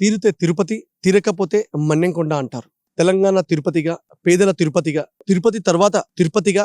తీరితే తిరుపతి తీరకపోతే మన్నెంకొండ అంటారు. తెలంగాణ తిరుపతిగా పేదల తిరుపతిగా తిరుపతి తర్వాత తిరుపతిగా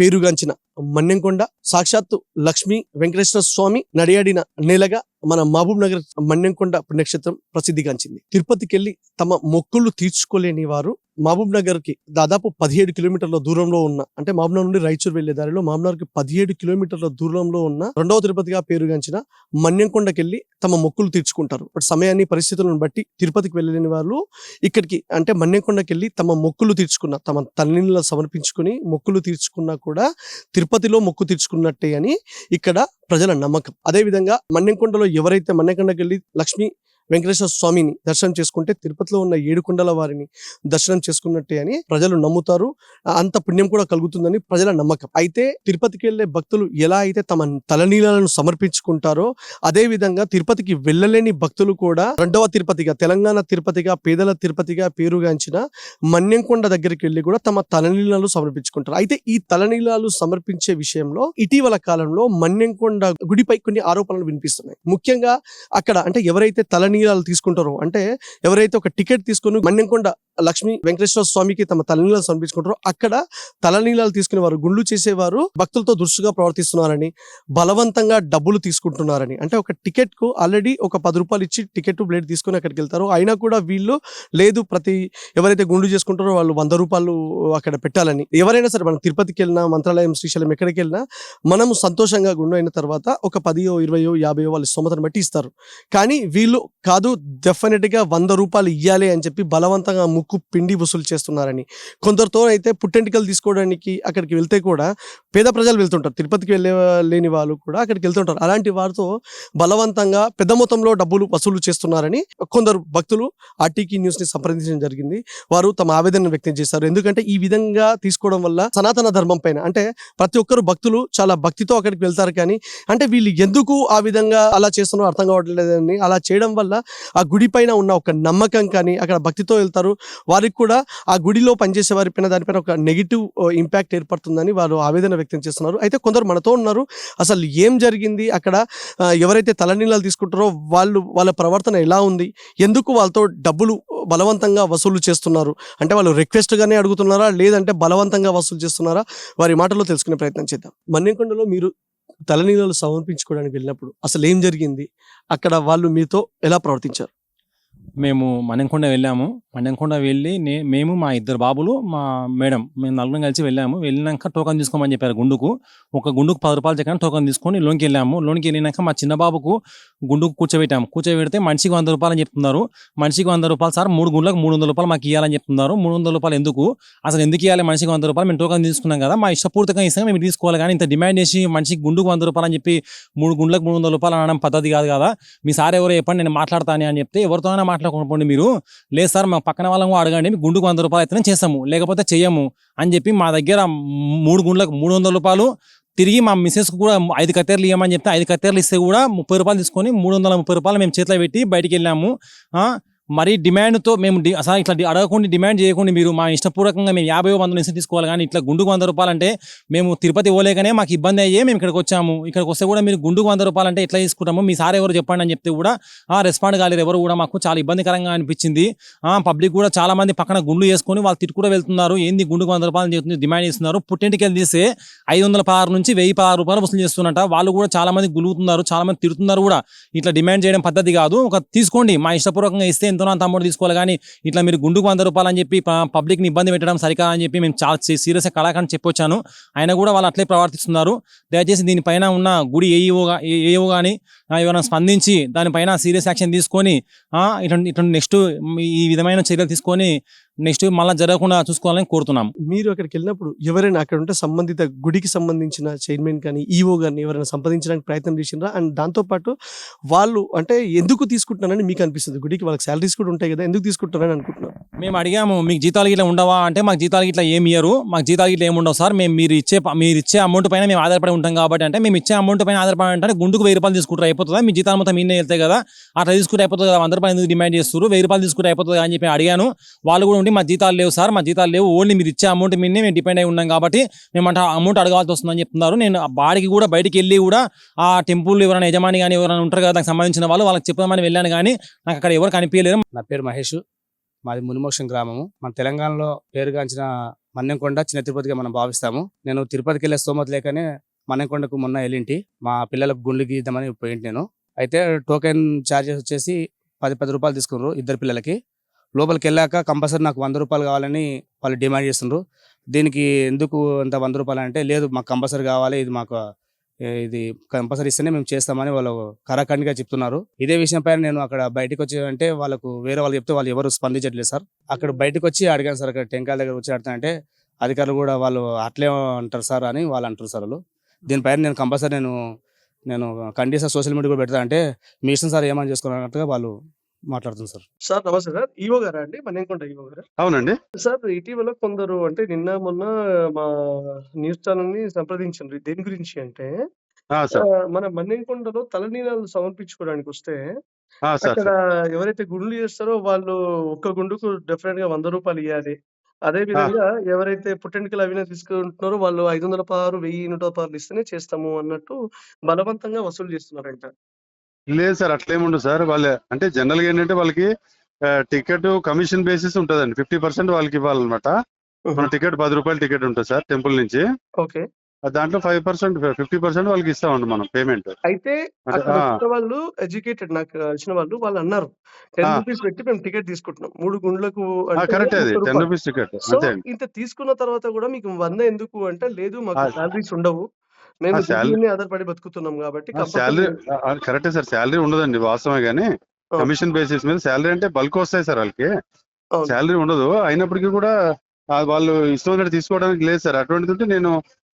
పేరుగాంచిన మన్నెంకొండ సాక్షాత్తు లక్ష్మీ వెంకటేశ్వర స్వామి నడియాడిన నేలగా మన మహబూబ్ నగర్ మన్నెంకొండ పుణ్యక్షేత్రం ప్రసిద్ధిగాంచింది. తిరుపతికెళ్ళి తమ మొక్కులు తీర్చుకోలేని వారు మహబూబ్ నగర్కి దాదాపు పదిహేడు కిలోమీటర్ల దూరంలో ఉన్న అంటే మహబూబ్ నుండి రాయచూర్ వెళ్ళే దారిలో మహబూబ్కి పదిహేడు కిలోమీటర్ల దూరంలో ఉన్న రెండవ తిరుపతిగా పేరుగాంచిన మన్యంకొండకి వెళ్ళి తమ మొక్కులు తీర్చుకుంటారు. బట్ సమయాన్ని పరిస్థితులను బట్టి తిరుపతికి వెళ్ళలేని వాళ్ళు ఇక్కడికి అంటే మన్యంకొండకి వెళ్ళి తమ మొక్కులు తీర్చుకున్న తమ తల్లిని సమర్పించుకుని మొక్కులు తీర్చుకున్నా కూడా తిరుపతిలో మొక్కు తీర్చుకున్నట్టే అని ఇక్కడ ప్రజల నమ్మకం. అదే విధంగా ఎవరైతే మన్నెంకొండకి వెళ్ళి లక్ష్మీ వెంకటేశ్వర స్వామిని దర్శనం చేసుకుంటే తిరుపతిలో ఉన్న ఏడుకొండల వారిని దర్శనం చేసుకున్నట్టే అని ప్రజలు నమ్ముతారు. అంత పుణ్యం కూడా కలుగుతుందని ప్రజల నమ్మకం. అయితే తిరుపతికి వెళ్ళే భక్తులు ఎలా అయితే తమ తలనీలను సమర్పించుకుంటారో అదే విధంగా తిరుపతికి వెళ్ళలేని భక్తులు కూడా రెండవ తిరుపతిగా తెలంగాణ తిరుపతిగా పేదల తిరుపతిగా పేరుగాంచిన మన్యంకొండ దగ్గరికి వెళ్ళి కూడా తమ తలనీలాలు సమర్పించుకుంటారు. అయితే ఈ తలనీలాలు సమర్పించే విషయంలో ఇటీవల కాలంలో మన్యంకొండ గుడిపై కొన్ని ఆరోపణలు వినిపిస్తున్నాయి. ముఖ్యంగా అక్కడ అంటే ఎవరైతే తలనీలాలు తీసుకుంటారో అంటే ఎవరైతే ఒక టికెట్ తీసుకుని మన్యంకొండ లక్ష్మీ వెంకటేశ్వర స్వామికి తమ తలనీలాలు సమర్పించుకుంటారో అక్కడ తలనీలాలు తీసుకునే వారు గుండ్లు చేసేవారు భక్తులతో దురుసుగా ప్రవర్తిస్తున్నారని బలవంతంగా డబ్బులు తీసుకుంటున్నారని. అంటే ఒక టికెట్కు ఆల్రెడీ ఒక పది రూపాయలు ఇచ్చి టికెట్ ప్లేట్ తీసుకుని అక్కడికి వెళ్తారు. అయినా కూడా వీళ్ళు లేదు ప్రతి ఎవరైతే గుండు చేసుకుంటారో వాళ్ళు వంద రూపాయలు అక్కడ పెట్టాలని. ఎవరైనా సరే మనం తిరుపతికి వెళ్ళినా మంత్రాలయం శ్రీశైలం ఎక్కడికి వెళ్ళినా మనం సంతోషంగా గుండు అయిన తర్వాత ఒక పదియో ఇరవయో యాభైయో వాళ్ళ స్తోమతను బట్టి ఇస్తారు. కానీ వీళ్ళు కాదు డెఫినెట్గా వంద రూపాయలు ఇవ్వాలి అని చెప్పి బలవంతంగా ముక్కు పిండి వసూలు చేస్తున్నారని. కొందరితో అయితే పుట్టెంటికలు తీసుకోవడానికి అక్కడికి వెళ్తే కూడా పేద ప్రజలు వెళ్తుంటారు. తిరుపతికి వెళ్ళే లేని వాళ్ళు కూడా అక్కడికి వెళ్తుంటారు. అలాంటి వారితో బలవంతంగా పెద్ద మొత్తంలో డబ్బులు వసూలు చేస్తున్నారని కొందరు భక్తులు ఆర్టీకి న్యూస్ని సంప్రదించడం జరిగింది. వారు తమ ఆవేదన వ్యక్తం చేశారు. ఎందుకంటే ఈ విధంగా తీసుకోవడం వల్ల సనాతన ధర్మం పైన అంటే ప్రతి ఒక్కరు భక్తులు చాలా భక్తితో అక్కడికి వెళ్తారు కానీ అంటే వీళ్ళు ఎందుకు ఆ విధంగా అలా చేస్తున్నారో అర్థం కావట్లేదని అలా చేయడం వల్ల ఆ గుడి పైన ఉన్న ఒక నమ్మకం కానీ అక్కడ భక్తితో వెళ్తారు. వారికి కూడా ఆ గుడిలో పనిచేసే వారి పైన దానిపైన ఒక నెగిటివ్ ఇంపాక్ట్ ఏర్పడుతుందని వారు ఆవేదన వ్యక్తం చేస్తున్నారు. అయితే కొందరు మనతో ఉన్నారు. అసలు ఏం జరిగింది? అక్కడ ఎవరైతే తలనీళ్ళు తీసుకుంటారో వాళ్ళు వాళ్ళ ప్రవర్తన ఎలా ఉంది? ఎందుకు వాళ్ళతో డబ్బులు బలవంతంగా వసూలు చేస్తున్నారు? అంటే వాళ్ళు రిక్వెస్ట్ గానే అడుగుతున్నారా? లేదంటే బలవంతంగా వసూలు చేస్తున్నారా? వారి మాటలో తెలుసుకునే ప్రయత్నం చేద్దాం. మన్నెకొండలో మీరు తలనీళ్ళు సమర్పించుకోవడానికి వెళ్ళినప్పుడు అసలు ఏం జరిగింది? అక్కడ వాళ్ళు మీతో ఎలా ప్రవర్తించారు? మేము మణంకొండ వెళ్ళాము. మణంకొండ వెళ్ళి నే మేము మా ఇద్దరు బాబులు మా మేడం మేము నలుగురం కలిసి వెళ్ళాము. వెళ్ళినాక టోకన్ తీసుకోమని చెప్పారు గుండుకు. ఒక గుండుకు పది రూపాయలు చెప్పిన టోకన్ తీసుకొని లోన్కి వెళ్ళాము. లోన్కి వెళ్ళినాక మా చిన్న బాబుకు గుండుకు కూర్చోబెట్టాము. కూర్చోబెడితే మనిషికి వంద రూపాయలు అని చెప్తున్నారు. మనిషికి వంద రూపాయలు సార్ మూడు గుండ్లకు మూడు వందల రూపాయలు మాకు ఇవ్వాలని చెప్తున్నారు. మూడు వందల రూపాయలు ఎందుకు? అసలు ఎందుకు ఇవ్వాలి మనిషికి వంద రూపాయలు? మేము టోకన్ తీసుకున్నాం కదా మా ఇష్టపూర్తిగా ఇస్తాం మేము తీసుకోవాలి కానీ ఇంత డిమాండ్ చేసి మనిషికి గుండుకు వంద రూపాయలు అని చెప్పి మూడు గుండ్లకు మూడు వందల రూపాయలు అనడం పద్ధతి కాదు కదా. మీ సార్ ఎవరో చెప్పండి నేను మాట్లాడతాను అని చెప్తే ఎవరితోనైనా కొనుక్కోండి మీరు. లేదు సార్ మా పక్కన వాళ్ళము అడగండి మీకు గుండుకు వంద రూపాయలు అయితేనే చేస్తాము. లేకపోతే చెయ్యము అని చెప్పి మా దగ్గర మూడు గుండ్లకు మూడు వందల రూపాయలు తిరిగి మా మిస్సెస్కి కూడా ఐదు కత్తెరలు ఇవ్వమని చెప్తే ఐదు కత్తెరలు ఇస్తే కూడా ముప్పై రూపాయలు తీసుకొని మూడు వందల ముప్పై రూపాయలు మేము చేతిలో పెట్టి బయటికి వెళ్ళాము. మరి డిమాండ్తో మేము అసలు ఇట్లా అడగకుండా డిమాండ్ చేయకుండా మీరు మా ఇష్టపూర్వకంగా మేము యాభై వందల నుంచి తీసుకోవాలి కానీ ఇట్లా గుండుకు వంద రూపాయలు అంటే మేము తిరుపతి పోలేకనే మాకు ఇబ్బంది అయ్యే మేము ఇక్కడికి వచ్చాము. ఇక్కడికి వస్తే కూడా మీరు గుండుకు వంద రూపాయలు అంటే ఎట్లా తీసుకుంటాము మీ సార్ ఎవరు చెప్పండి అని చెప్తే కూడా ఆ రెస్పాండ్ కాలేరు. ఎవరు కూడా మాకు చాలా ఇబ్బందికరంగా అనిపించింది. ఆ పబ్లిక్ కూడా చాలా మంది పక్కన గుండు వేసుకొని వాళ్ళు తిట్టు కూడా వెళ్తున్నారు. ఏంది గుండుకు వంద రూపాయలు చెప్తుంది డిమాండ్ చేస్తున్నారు. పుట్టింటికి వెళ్ళి తీస్తే ఐదు వందల పదహారు నుంచి వెయ్యి పదహారు రూపాయలు వసూలు చేస్తున్నట. వాళ్ళు కూడా చాలా మంది గులుగుతున్నారు చాలా మంది తిడుతున్నారు కూడా. ఇట్లా డిమాండ్ చేయడం పద్ధతి కాదు. ఒక తీసుకోండి. మా ఇష్టపూర్వకంగా ఇస్తే ఎంతనో నా తీసుకోవాలి. కానీ ఇట్లా మీరు గుండుకు వంద రూపాయలు అని చెప్పి పబ్లిక్ని ఇబ్బంది పెట్టడం సరికాదు అని చెప్పి మేము చాలా సీరియస్ కళాకాండ చెప్పొచ్చాను. ఆయన కూడా వాళ్ళు అట్లే ప్రవర్తిస్తున్నారు. దయచేసి దీనిపైన ఉన్న గుడి ఏఈఓ ఏఈఓ కానీ ఎవరైనా స్పందించి దానిపైన సీరియస్ యాక్షన్ తీసుకొని ఇటువంటి ఇటువంటి నెక్స్ట్ ఈ విధమైన చర్యలు తీసుకొని నెక్స్ట్ మళ్ళీ జరగకుండా చూసుకోవాలని కోరుతున్నాం మీరు అక్కడికి వెళ్ళినప్పుడు ఎవరైనా అక్కడ ఉంటే సంబంధిత గుడికి సంబంధించిన చైర్మన్ కానీ ఈఓ కానీ ఎవరైనా సంపాదించడానికి ప్రయత్నం చేసిండ్రా? అండ్ దాంతోపాటు వాళ్ళు అంటే ఎందుకు తీసుకుంటున్నారని మీకు అనిపిస్తుంది? గుడికి వాళ్ళకి సాలరీ కూడా ఉంటాయి కదా ఎందుకు తీసుకుంటున్నారని అనుకుంటున్నాను మేము అడిగాము మీకు జీతాలు ఇట్లా ఉండవా? అంటే మాకు జీతాలు ఇట్లా ఏమి ఇయ్యరు. మాకు జీతాలు ఇట్లా ఏమి ఉండవు సార్. మేము మీరు ఇచ్చే మీరు ఇచ్చే అమౌంట్ పైన మేము ఆధారపడి ఉంటాం కాబట్టి అంటే మేము ఇచ్చే అమౌంట్ పైన ఆధారపడి అంటే గుండుకు వెయ్యి రూపాయలు తీసుకుంటారు అయిపోతుందా? మీ జీతాలు మొత్తం ఇన్నే వెళ్తాయి కదా. అట్లా తీసుకుంటే అయిపోతుంది కదా. వంద రూపాయలు ఎందుకు డిమాండ్ చేస్తారు వెయ్యి రూపాయలు తీసుకుంటే అయిపోతుంది అని చెప్పి అడిగాను. వాళ్ళు కూడా ఉండి మా జీతాలు లేవు సార్. మా జీతాలు లేవు. ఓన్లీ మీరు ఇచ్చే అమౌంట్ మీద మేము డిపెండ్ అయి ఉన్నాం కాబట్టి మేము అంటే అమౌంట్ అడగాల్సి వస్తుందని చెప్తున్నారు. నేను బాడికి కూడా బయటికి వెళ్ళి కూడా ఆ టెంపుల్ ఎవరైనా యజమాని కానీ ఎవరైనా ఉంటారు కదా దానికి సంబంధించిన వాళ్ళు వాళ్ళకి చెప్పదామని వెళ్ళాను కానీ నాకు అక్కడ ఎవరు కనిపించలేరు నా పేరు మహేష్. మాది మునిమోక్షం గ్రామము. మన తెలంగాణలో పేరుగాంచిన మన్నెంకొండ చిన్న తిరుపతిగా మనం భావిస్తాము. నేను తిరుపతికి వెళ్ళే స్తోమత లేకనే మన్నెంకొండకు మొన్న వెళ్ళింటి. మా పిల్లలకు గుండ్లు గీద్దామని పోయింటి నేను. అయితే టోకెన్ ఛార్జెస్ వచ్చేసి పది పది రూపాయలు తీసుకున్నారు ఇద్దరు పిల్లలకి. లోపలికి వెళ్ళాక కంపల్సరీ నాకు వంద రూపాయలు కావాలని వాళ్ళు డిమాండ్ చేస్తున్నారు దీనికి ఎందుకు అంత వంద రూపాయలు అంటే లేదు మాకు కంపల్సరీ కావాలి ఇది మాకు ఇది కంపల్సరీ ఇస్తేనే మేము చేస్తామని వాళ్ళు కరాఖండిగా చెప్తున్నారు. ఇదే విషయం పైన నేను అక్కడ బయటకు వచ్చి అంటే వాళ్ళకు వేరే వాళ్ళు చెప్తే వాళ్ళు ఎవరు స్పందించట్లేదు సార్. అక్కడ బయటకు వచ్చి అడిగాను సార్ అక్కడ టెంకాయల దగ్గర వచ్చి అడుగుతానంటే అధికారులు కూడా వాళ్ళు అట్లే అంటారు సార్ అని వాళ్ళు అంటారు సార్ వాళ్ళు. దీనిపైన నేను కంపల్సరీ నేను నేను కండిషన్ సోషల్ మీడియా కూడా పెడతా అంటే మీ ఇష్టం సార్ ఏమని చేసుకున్నట్టుగా వాళ్ళు మాట్లాడుతున్నారు సార్. సార్ నమస్తే సార్. ఈవో గారా అండి? మన్యంకొండ ఈవో గారా? అవునండి. సార్ ఇటీవల కొందరు అంటే నిన్న మొన్న మా న్యూస్ ఛానల్ని సంప్రదించారు దేని గురించి అంటే ఆ, సార్. ఆ, మన మన్నెంకొండలో తలనీలాలు సమర్పించుకోవడానికి వస్తే అక్కడ. ఎవరైతే గుండ్లు చేస్తారో వాళ్ళు ఒక్క గుండుకు డెఫినెట్గా వంద రూపాయలు ఇవ్వాలి అదే విధంగా ఎవరైతే పుట్టెంటికలు అవిన తీసుకుంటున్నారో వాళ్ళు ఐదు వందల పదహారు వెయ్యి నూట పదహారు ఇస్తేనే చేస్తాము అన్నట్టు బలవంతంగా వసూలు చేస్తున్నారంట. లేదు సార్ అట్లేముండదు సార్. వాళ్ళ అంటే జనరల్గా ఏంటంటే వాళ్ళకి టికెట్ కమిషన్ బేసిస్ ఉంటుందండి. ఫిఫ్టీ పర్సెంట్ వాళ్ళకి ఇవ్వాలన్నమాట. మన టికెట్ పది రూపాయల టికెట్ ఉంటుంది సార్ టెంపుల్ నుంచి. ఓకే. దాంట్లో ఫైవ్ పర్సెంట్ ఫిఫ్టీ పర్సెంట్ వాళ్ళకి ఇస్తామండి మనం పేమెంట్ అయితే వాళ్ళు ఎడ్యుకేటెడ్ నాకు వచ్చిన వాళ్ళు వాళ్ళు అన్నారు. టెన్. రూపీస్ పెట్టి మేము టికెట్ తీసుకుంటున్నాం. మూడు గుండ్లకు కరెక్ట్ అది. టెన్. రూపీస్ టికెట్ ఇంత తీసుకున్న తర్వాత కూడా మీకు వంద ఎందుకు అంటే లేదు మాకు ఆ. శాలరీస్ ఉండవు. మేము ఆధారపడి బతుకుతున్నాం కాబట్టి శాలరీ కరెక్టే సార్. శాలరీ ఉండదండి వాస్తవమే కానీ ఆ. కమిషన్ బేసిస్ మీద శాలరీ అంటే బల్క్ వస్తాయి సార్ వాళ్ళకి. శాలరీ ఉండదు. అయినప్పటికీ కూడా వాళ్ళు ఇష్టం తీసుకోవడానికి లేదు సార్. అటువంటిది ఉంటే నేను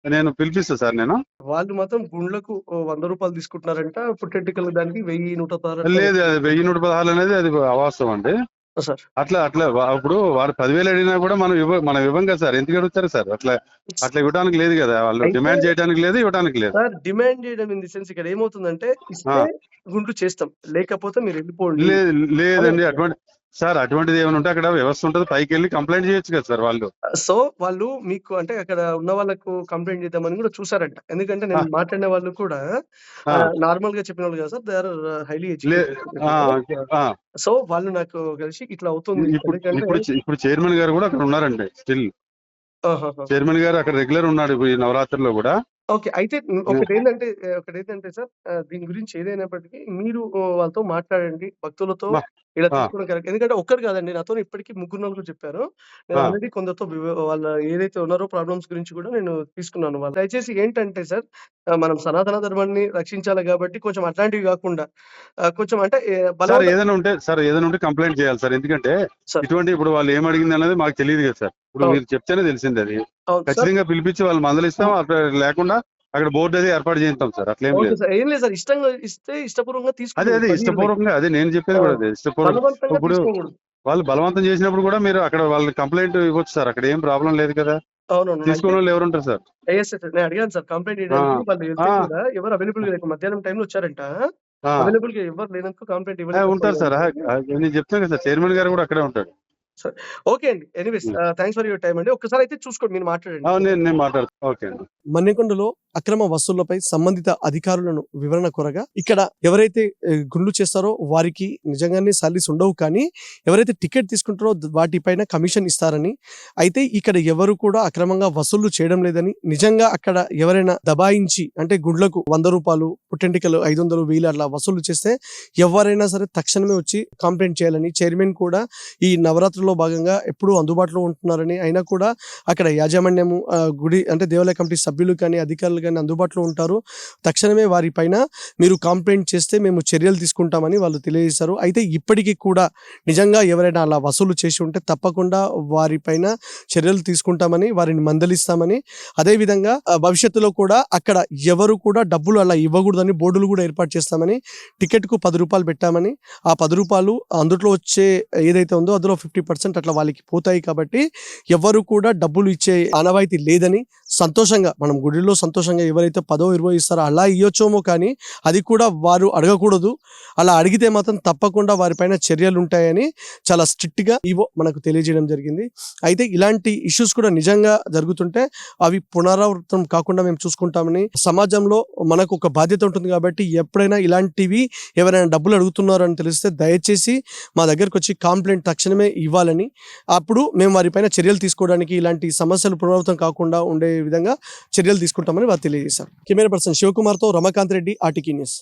నేను పిలిపిస్తా సార్ నేను. వాళ్ళు మాత్రం గుండ్లకు వంద రూపాయలు తీసుకుంటున్నారంట. పుట్టెంటికల దానికి వెయ్యి నూట పదహారు లేదు వెయ్యి నూట పదహారు అనేది అది అవాస్తవం అండి. సార్ అట్లా అట్లా ఇప్పుడు వాడు పదివేలు అడిగినా కూడా మనం ఇవ్వ మనం ఇవ్వం కదా సార్. ఎందుకు అడుగుతారు సార్? అట్లా అట్లా ఇవ్వడానికి లేదు కదా. వాళ్ళు డిమాండ్ చేయడానికి లేదు ఇవ్వడానికి లేదు. సార్ డిమాండ్ చేయడం ఇన్ ది సెన్స్ ఇక్కడ ఏమవుతుందంటే ఇస్తే. గుండ్లు చేస్తాం. లేకపోతే మీరు వెళ్ళిపోండి. లేదు లేదండి. అటువంటి సార్ అటువంటిది ఏమైనా ఉంటే అక్కడ వ్యవస్థ ఉంటుంది పైకి వెళ్ళి కంప్లైంట్ చేయొచ్చు కదా సార్ వాళ్ళు. సో వాళ్ళు మీకు అంటే అక్కడ ఉన్న వాళ్ళకు కంప్లైంట్ చేద్దామని కూడా చూసారంట. ఎందుకంటే నేను మాట్లాడిన వాళ్ళు కూడా నార్మల్గా చెప్పిన వాళ్ళు కదా sir they are highly so వాళ్ళు నాకు కలిసి ఇట్లా అవుతుంది. ఇప్పుడు చైర్మన్ గారు కూడా అక్కడ ఉన్నారండి స్టిల్. చైర్మన్ గారు అక్కడ రెగ్యులర్ ఉన్నాడు ఈ నవరాత్రిలో కూడా. ఓకే అయితే ఒకటి ఏంటంటే ఒకటి ఏంటంటే సార్ దీని గురించి ఏదైనప్పటికీ మీరు వాళ్ళతో మాట్లాడండి భక్తులతో ఇలా. తీసుకోవడం కరెక్ట్ ఎందుకంటే ఒక్కరు కాదండి నాతో ఇప్పటికీ ముగ్గురు నలుగురు చెప్పారు నేను. ఆల్రెడీ కొందరితో వాళ్ళ ఏదైతే ఉన్నారో ప్రాబ్లమ్స్ గురించి కూడా నేను తీసుకున్నాను వాళ్ళు దయచేసి ఏంటంటే సార్ మనం సనాతన ధర్మాన్ని రక్షించాలి కాబట్టి కొంచెం అట్లాంటివి కాకుండా కొంచెం అంటే సార్ ఏదైనా ఉంటే సార్ ఏదైనా ఉంటే కంప్లైంట్ చేయాలి సార్ ఎందుకంటే. ఇటువంటి ఇప్పుడు వాళ్ళు ఏం అడిగింది అనేది మాకు తెలియదు కదా సార్ ఇప్పుడు. మీరు చెప్తేనే తెలిసింది అది ఖచ్చితంగా పిలిపించి వాళ్ళు మందలిస్తాం అక్కడ లేకుండా అక్కడ బోర్డు అది ఏర్పాటు చేస్తాం సార్. అట్లేం లేదు. ఏం లేదు సార్. ఇష్టంగా ఇస్తే ఇష్టపూర్వకంగా అదే తీసుకోండి అదే ఇష్టపూర్వకంగా అదే నేను చెప్పేది కూడా అదే ఇప్పుడు- వాళ్ళు బలవంతం చేసినప్పుడు కూడా మీరు అక్కడ వాళ్ళకి కంప్లైంట్ ఇవ్వచ్చు సార్. అక్కడ ఏం ప్రాబ్లం లేదు కదా. అవునవును. తీసుకున్న వాళ్ళు ఎవరు ఉంటారు సార్? ఎస్ సార్ నేను అడిగాను సార్. కంప్లైంట్ వాళ్ళు ఎవరు అవైలబుల్ లేక మధ్యాహ్నం టైంలో వచ్చారంట. అవైలబుల్గా ఎవరు లేనందుకు కంప్లైంట్ ఇవ్వలేదు. ఉంటారు సార్. నేను చెప్తాను కదా చైర్మన్ గారు కూడా అక్కడే ఉంటాడు. ఓకే అండి. Anyways thanks for your time అండి. ఒక్కసారి అయితే చూసుకోండి మీరు మాట్లాడండి. నేను నేను మాట్లాడతాను ఓకే అండి. మన్నెకొండలో అక్రమ వసూళ్ళపై సంబంధిత అధికారులను వివరణ కొరగా ఇక్కడ ఎవరైతే గుండ్లు చేస్తారో వారికి నిజంగానే సాలీస్ ఉండవు. కానీ ఎవరైతే టికెట్ తీసుకుంటారో వాటిపైన కమిషన్ ఇస్తారని అయితే ఇక్కడ ఎవరు కూడా అక్రమంగా వసూళ్ళు చేయడం లేదని నిజంగా అక్కడ ఎవరైనా దబాయించి అంటే గుండ్లకు వంద రూపాయలు పుట్టెంటికలు ఐదు వందలు వేలు అట్లా వసూలు చేస్తే ఎవరైనా సరే తక్షణమే వచ్చి కంప్లైంట్ చేయాలని చైర్మన్ కూడా ఈ నవరాత్రిలో భాగంగా ఎప్పుడూ అందుబాటులో ఉంటున్నారని అయినా కూడా అక్కడ యాజమాన్యము గుడి అంటే దేవాలయ కమిటీ సభ్యులు కానీ అధికారులు కానీ అందుబాటులో ఉంటారు. తక్షణమే వారిపైన మీరు కంప్లైంట్ చేస్తే మేము చర్యలు తీసుకుంటామని వాళ్ళు తెలియజేశారు. అయితే ఇప్పటికీ కూడా నిజంగా ఎవరైనా అలా వసూలు చేసి ఉంటే తప్పకుండా వారిపైన చర్యలు తీసుకుంటామని వారిని మందలిస్తామని. అదేవిధంగా భవిష్యత్తులో కూడా అక్కడ ఎవరు కూడా డబ్బులు అలా ఇవ్వకూడదని బోర్డులు కూడా ఏర్పాటు చేస్తామని టికెట్కు పది రూపాయలు పెట్టామని ఆ పది రూపాయలు అందులో వచ్చే ఏదైతే ఉందో అందులో ఫిఫ్టీ పర్సెంట్ అట్లా వాళ్ళకి పోతాయి కాబట్టి ఎవరు కూడా డబ్బులు ఇచ్చే ఆనవాయితీ లేదని సంతోషంగా మనం గుడిలో సంతోషంగా ఎవరైతే పదో ఇరవై ఇస్తారో అలా ఇవ్వచ్చేమో కానీ అది కూడా వారు అడగకూడదు. అలా అడిగితే మాత్రం తప్పకుండా వారిపైన చర్యలు ఉంటాయని చాలా స్ట్రిక్ట్గా ఇవో మనకు తెలియజేయడం జరిగింది. అయితే ఇలాంటి ఇష్యూస్ కూడా నిజంగా జరుగుతుంటే అవి పునరావృతం కాకుండా మేము చూసుకుంటామని సమాజంలో మనకు ఒక బాధ్యత ఉంటుంది కాబట్టి ఎప్పుడైనా ఇలాంటివి ఎవరైనా డబ్బులు అడుగుతున్నారు అని తెలిస్తే దయచేసి మా దగ్గరకు వచ్చి కంప్లైంట్ తక్షణమే ఇవ్వాలని. అప్పుడు మేము వారిపైన చర్యలు తీసుకోవడానికి ఇలాంటి సమస్యలు పునరావృతం కాకుండా ఉండే విధంగా చర్యలు తీసుకుంటామని వారు తెలియజేశారు. కెమెరా పర్సన్ శివకుమార్తో రమాకాంత్ రెడ్డి ఆర్టీకీ న్యూస్.